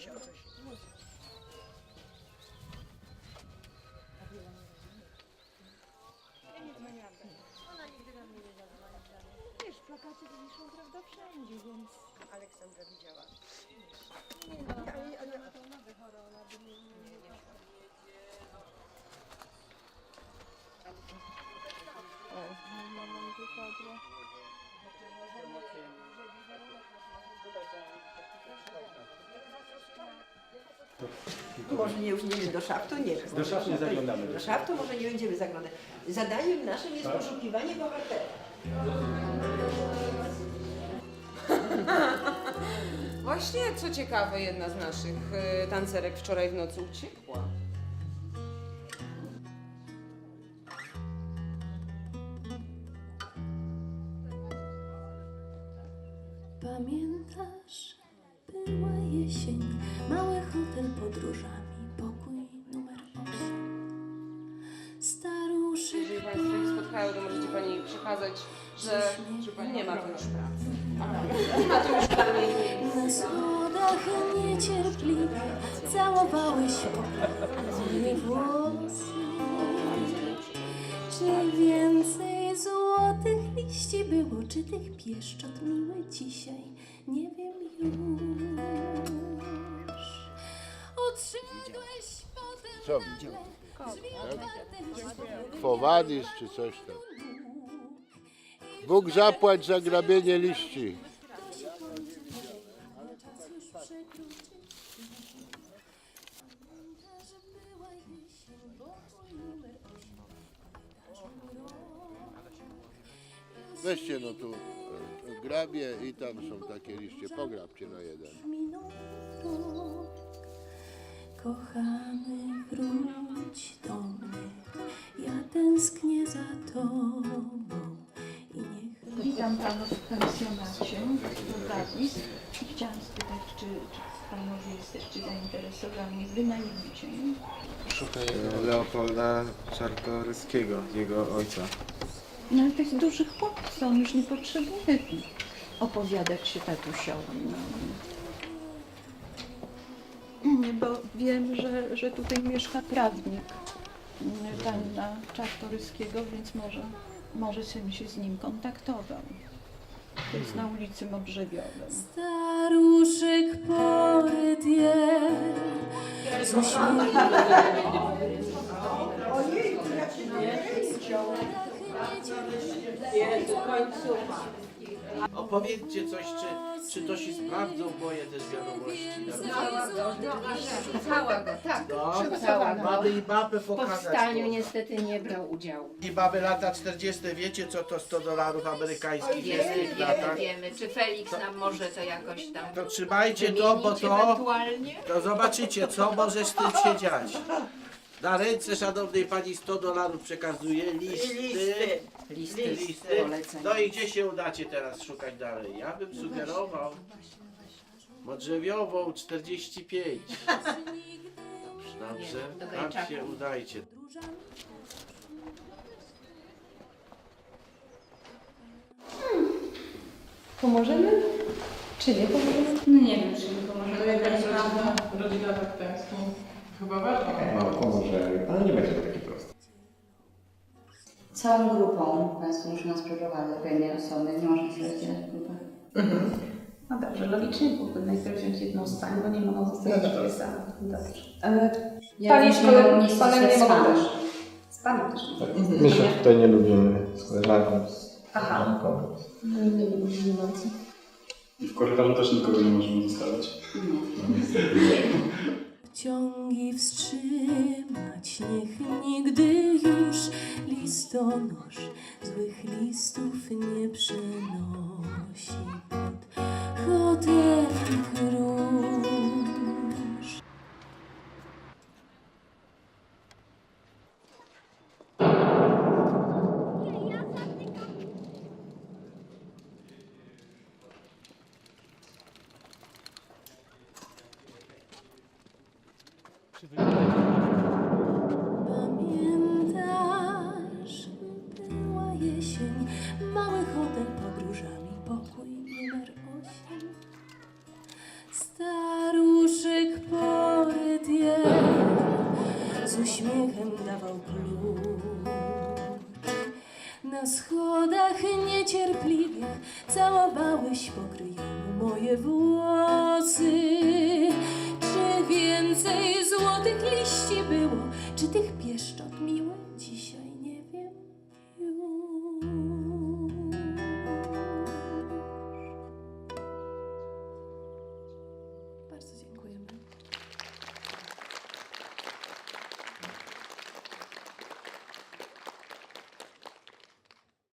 musiał coś. Ja nie niej. Ona nigdy do mnie nie zadzwoni. Wiesz, plakaty wiszą, prawda, wszędzie, więc... Aleksandra widziała. Nie no, ale, ale ona to nowy chora, ona by nie... nie, nie o, mama mi wypadła. Może nie, już nie do szaftu nie. Do szafy nie zaglądamy. Do szaftu może nie będziemy zaglądać. Zadaniem naszym jest poszukiwanie bohatera. Właśnie, co ciekawe, jedna z naszych y, tancerek wczoraj w nocy uciekła. Pamiętasz, była jesień, hotel podróżami, pokój numer 8. Staruszek Jeżeli Państwo ich spotkają, to możecie Pani przekazać, że, że Pani nie ma tu już pracy. Nie ma tu już kamieni. na schodach niecierpliwie całowałeś moje włosy. Czy więcej złotych liści było, czy tych pieszczot miły dzisiaj? Nie wiem już. Co Fowadis czy coś tam. Bóg zapłać za grabienie liści. czas już przekroczył. Pamiętasz, że była jesień, pokój numer 8. Weźcie no tu e, grabie i tam są takie liście. Pograbcie na jeden. Kochany, wróć do mnie. Ja tęsknię za tobą i niech Witam panów w pensjonacie, Dawid. Chciałam spytać, czy, czy panowie jesteście zainteresowani wynajmiciem? Szukaj Leopolda Czartoryskiego, jego ojca. No ale to jest duży chłopiec, on już nie potrzebuje opowiadać się tatusiowi. No. Nie, Bo wiem, że, że tutaj mieszka prawnik mm, pana Czartoryskiego, więc może, może bym się z nim kontaktował. To jest na ulicy Modrzewiowym. Staruszek poryt jest z uśmiechem. Opowiedzcie coś, czy, czy to się sprawdzą moje też wiadomości. Cała go, tak. No, mamy i mapę W pokazać. powstaniu niestety nie brał udziału. I mamy lata 40. Wiecie, co to 100 dolarów amerykańskich jest w Wiemy, tych wiemy, latach? wiemy. Czy Felix nam może to jakoś tam To trzymajcie to, bo wymienić to, ewentualnie? to zobaczycie, co może z tym się dziać. Na ręce szanownej pani 100 dolarów przekazuje listy. Listy, listy. poleceń. No i gdzie się udacie teraz szukać dalej? Ja bym sugerował Modrzewiową 45. Dobrze, Do tam Gajczaka. się udajcie. Pomożemy? Czy nie pomożemy? No nie wiem, czy mi pomoże. Rodzina tak tęskni. Chyba ważna. No, pomoże, ale nie będzie to takie proste. Całą grupą Państwo muszą nas przeprowadzać, bo jednej osoby, nie można się rozdzielać w grupach. No dobrze, logicznie byłoby najpierw wziąć jedną z pań, bo nie mogą zostać no dobrze. same. Dobrze. Ale Ja Pani z nie panem miejsca z panem nie z mogą panem. też. Z panem też nie mogą. My się tutaj nie lubimy z koleżanką, z Aha. koleżanką. W korytarzu też nikogo nie możemy zostawić. Ciągi wstrzymać, niech nigdy już listonosz złych listów nie przenosi pod hotel róż. przy Pamiętasz, była jesień, mały hotel podróżami, pokój numer osiem. Staruszek poryt z uśmiechem dawał klucz. Na schodach niecierpliwie całowałyś pokryjemu moje włosy tych liści było, czy tych pieszczot mi